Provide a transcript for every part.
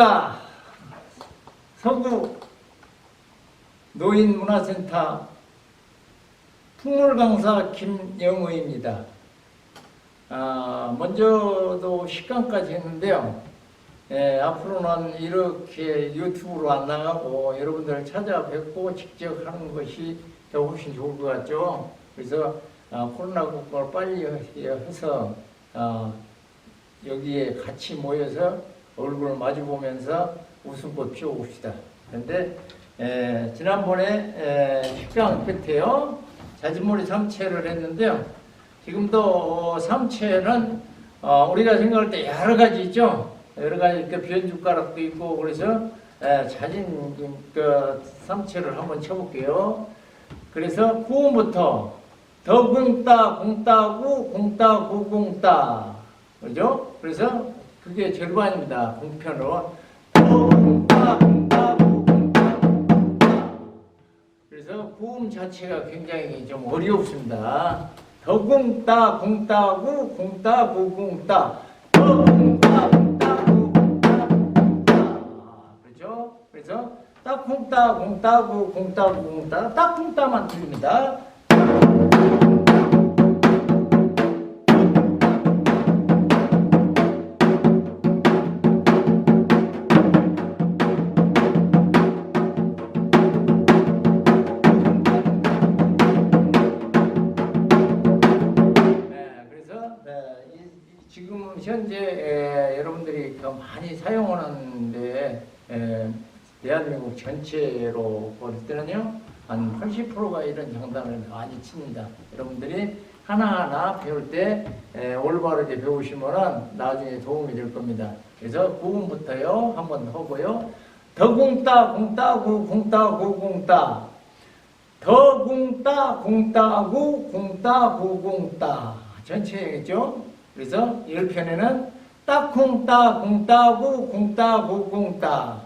안녕하십니까. 서구 노인문화센터 풍물강사 김영의입니다. 아, 먼저도 식강까지 했는데요. 예, 앞으로는 이렇게 유튜브로 안 나가고 여러분들을 찾아뵙고 직접 하는 것이 더 훨씬 좋을 것 같죠. 그래서 아, 코로나 국가를 빨리 해서 아, 여기에 같이 모여서 얼굴을 마주 보면서 웃음꽃 피워봅시다. 그런데 에, 지난번에 에, 식강 끝에요 자진몰이 삼채를 했는데요. 지금도 삼채는 어, 우리가 생각할 때 여러 가지 있죠. 여러 가지 그 변주가락도 있고 그래서 에, 자진 그 삼채를 한번 쳐볼게요. 그래서 구음부터 더궁따 공따구 공따 구공따 그죠? 그래서 그게 절반입니다. 공편으로 그래서 구음 자체가 굉장히 좀 어렵습니다. 더궁따 공따구 공따 구공따 더궁따 공따 구공따 그렇죠? 그래서 딱 콩따 공따구 공따 구공따 딱 콩따만 틀립니다. 현재 에, 여러분들이 그 많이 사용하는데 에, 대한민국 전체로 볼 때는요 한 80%가 이런 장단을 많이 칩니다. 여러분들이 하나하나 배울 때 에, 올바르게 배우시면은 나중에 도움이 될 겁니다. 그래서 구음부터요 한번 하고요. 더궁따 공따구 공따구 공따 더궁따 공따구 공따구 공따 전체겠죠? 그래서 1편에는 따콩따 공따구 공따구 공따.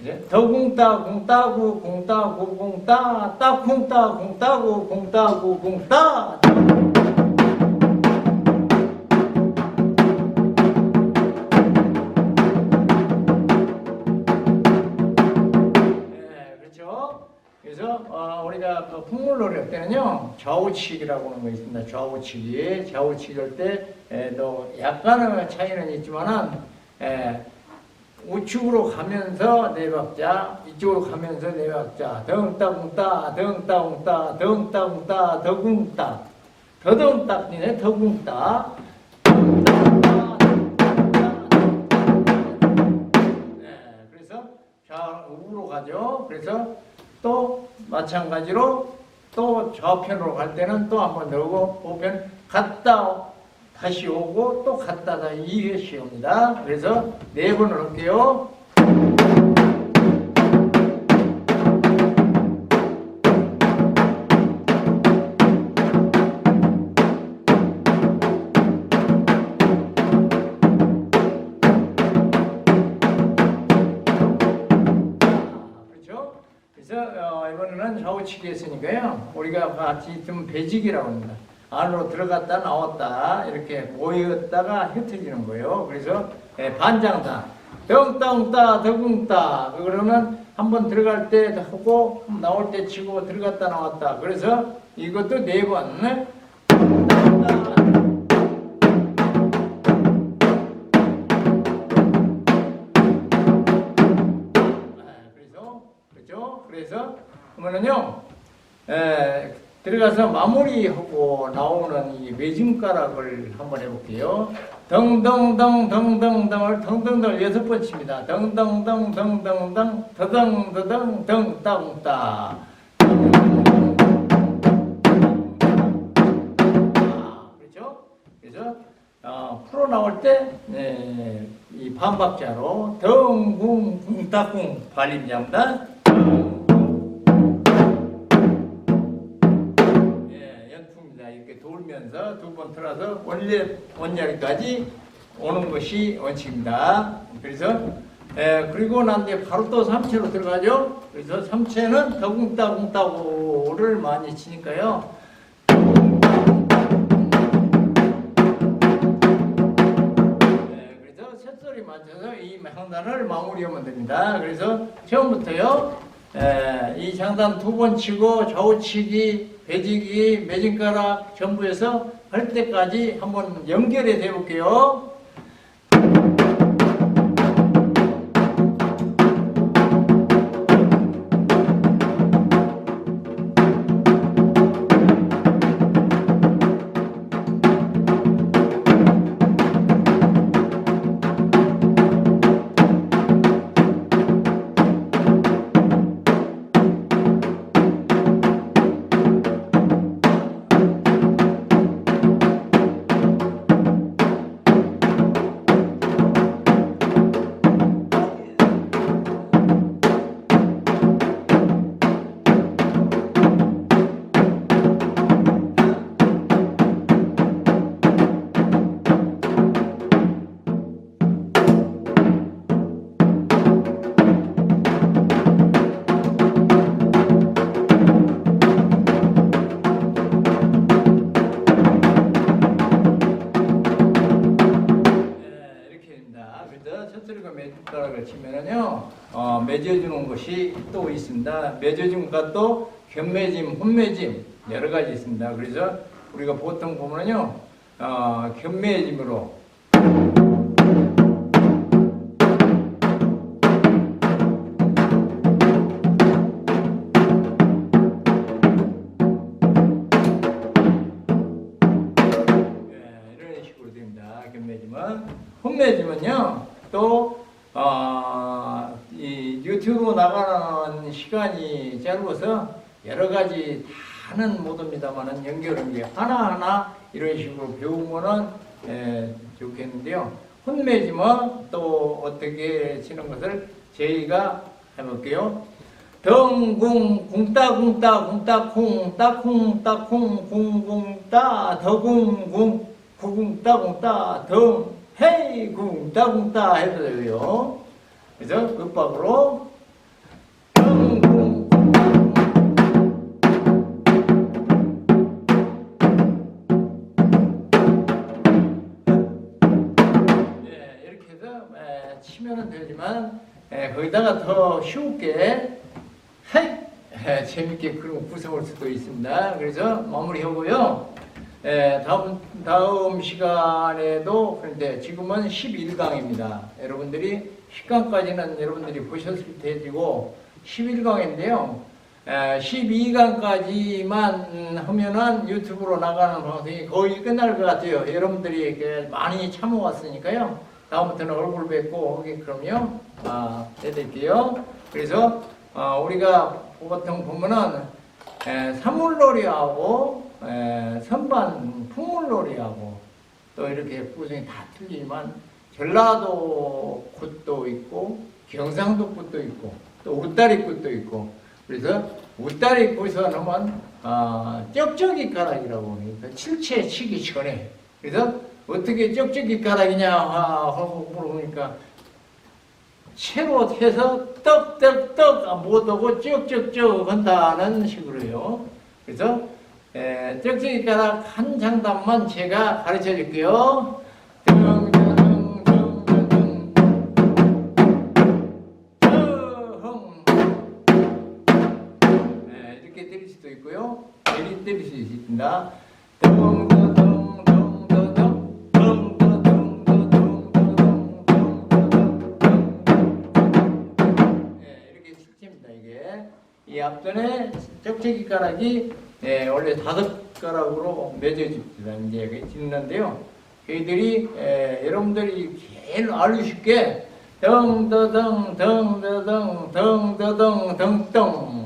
이제 더궁따 공따구 공따구 공따 따콩따 공따구 공따구 공따 풍물놀이 할 때는요 좌우치기라고 하는 거 있습니다. 좌우치기, 좌우치기 할때또 약간의 차이는 있지만은 에, 우측으로 가면서 네 박자, 이쪽으로 가면서 네 박자, 덩따궁따, 덩따궁따, 덩따궁따, 더궁따, 더덩따이네, 더궁따. 네, 그래서 좌우로 가죠. 그래서 또 마찬가지로 또 좌편으로 갈 때는 또 한 번 넣고 우편 갔다 다시 오고 또 갔다가 2회씩 옵니다. 그래서 네 번을 할게요. 좀 배지기라고 합니다. 안으로 들어갔다 나왔다 이렇게 모였다가 흩어지는 거예요. 그래서 예, 반장다. 덩땅따 더궁따 그러면 한번 들어갈 때 하고 나올 때 치고 들어갔다 나왔다. 그래서 이것도 네 번. 네? 덩땅따. 아, 그래서 그렇죠? 그래서 그러면은요 에, 들어가서 마무리하고 나오는 이 매진가락을 한번 해볼게요. 덩덩덩 덩덩덩을 덩덩덩을 여섯 번 칩니다. 덩덩덩 덩덩덩 더덩더덩 덩땅따 아, 그렇죠? 그래서 어, 풀어 나올 때, 네, 이 반박자로 덩궁 궁따궁 발림장다. 돌면서 두 번 틀어서 원래 원자리까지 오는 것이 원칙입니다. 그래서 예, 그리고 난 뒤에 바로 또 삼체로 들어가죠. 그래서 삼체는 더궁따궁따고를 많이 치니까요. 네, 그래서 셋소리 맞춰서 이 장단을 마무리하면 됩니다. 그래서 처음부터요. 에, 이 장단 두 번 치고 좌우치기, 배지기, 매진가락 전부 해서 할 때까지 한번 연결해 대 볼게요. 또 있습니다. 맺어준 것도 견매짐, 혼매짐 여러 가지 있습니다. 그래서 우리가 보통 보면은요, 어, 견매짐으로 예, 혼매짐은요 또 어, 이 유튜브 나가는 시간이 짧아서 여러 가지 다는 못합니다만은 연결은 이제 하나하나 이런 식으로 배우면은 예, 좋겠는데요. 혼매짐은 또 어떻게 치는 것을 저희가 해볼게요. 덩궁 궁따궁따 궁따쿵 따쿵 따쿵 궁궁따 더궁궁 구궁따궁따 덩 헤이 궁따궁따 해도 되고요. 그래서 끝박으로 예, 이렇게 해서 에, 치면은 되지만 에, 거기다가 더 쉽게 하이 에, 재밌게 그런 구성할 수도 있습니다. 그래서 마무리하고요. 에, 다음 다음 시간에도 그런데 지금은 11강입니다. 여러분들이 10강까지는 여러분들이 보셨을 테고 11강인데요. 12강까지만 하면은 유튜브로 나가는 방송이 거의 끝날 것 같아요. 여러분들이 많이 참아왔으니까요. 다음부터는 얼굴 뵙고 하게끔요. 아, 해드릴게요. 그래서 어, 우리가 보통 보면은 에, 사물놀이하고 에, 선반 풍물놀이하고 또 이렇게 구성이 다 틀리지만 전라도 굿도 있고 경상도 굿도 있고 또 웃다리 굿도 있고 그래서 웃다리 굿을 하면 아, 쩍쩍이 가락이라고 합니다. 칠체 치기 전에 그래서 어떻게 쩍쩍이 가락이냐 아, 하고 물어보니까 채로 해서 떡떡떡 못하고 쭉쭉쭉 한다는 식으로요. 그래서 에, 쩍쩍이 가락 한 장단만 제가 가르쳐 줄게요. 네, 이렇게 때릴 수도 있고요. 내리 때릴 수 있습니다. 네, 이렇게 실체입니다, 이게. 이 앞전에 쩍쩍이 가락이 예, 원래 다섯 가락으로 맺어집니다. 이제 짓는데요. 저희들이 예, 여러분들이 제일 알기 쉽게 덩더덩 덩더덩 덩더덩 덩덩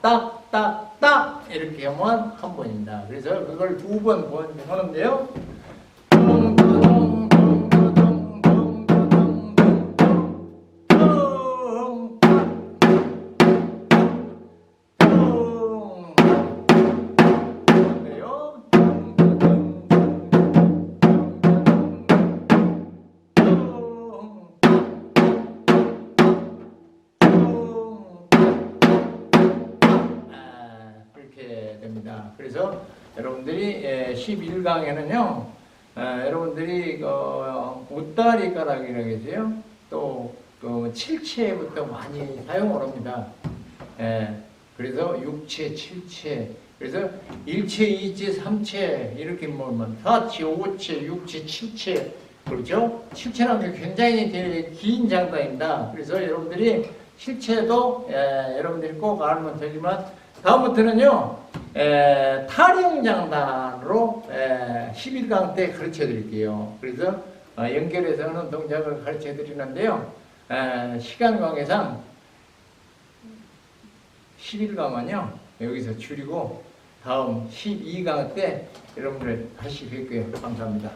덩딱딱딱딱 이렇게 하면 한 번입니다. 그래서 그걸 두 번 하는데요. 그래서 여러분들이 11강에는요, 아, 여러분들이 그 웃다리 가락이라고 계세요. 또 그 칠체부터 많이 사용을 합니다. 예, 그래서 육체, 칠체, 그래서 일체, 이체, 삼체 이렇게 모으면 사체, 오체, 육체, 칠체 그렇죠? 칠체라는 게 굉장히 긴 장단입니다. 그래서 여러분들이 실체도 예, 여러분들이 꼭 알면 되지만 다음부터는요 에, 타령장단으로 에, 11강 때 가르쳐 드릴게요. 그래서 어, 연결해서 하는 동작을 가르쳐 드리는데요. 에, 시간 관계상 11강은요 여기서 줄이고 다음 12강 때 여러분들 다시 뵐게요. 감사합니다.